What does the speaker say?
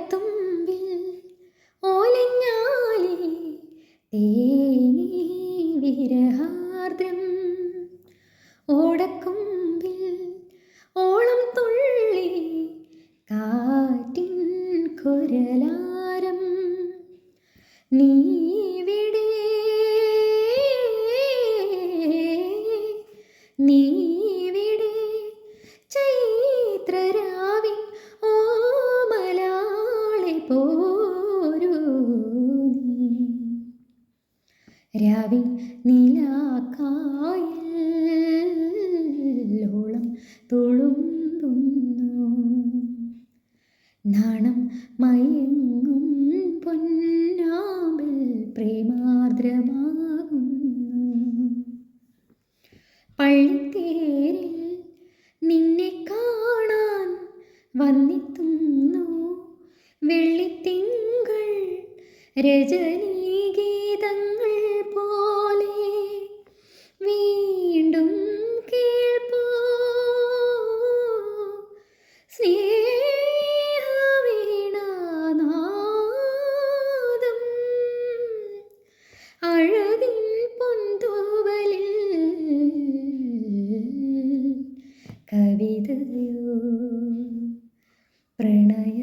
ഓടത്തുമ്പിൽ ഓലഞ്ഞാലി തേങ്ങി വിരഹാർദ്രം. ഓടക്കുമ്പിൽ ഓളം തുള്ളി കാറ്റിൻ കുരലാരം. നീവിടെ നീവിടെ ചൈത്രരാവിൻ പോരൂ രാവിൻ നീലാക്കായലോളം തുളുമ്പുന്നു. നാണം മയങ്ങും പൊന്നാമ്പൽ പ്രേമാർദ്രമാകുന്നു. പള്ളിത്തേരിൽ നിന്നെ കാണാൻ വന്നെത്തുന്നു. വെള്ളിത്തിങ്കൾ രജനീഗീതങ്ങൾ പോലെ വീണ്ടും കവിതയോ പ്രണയ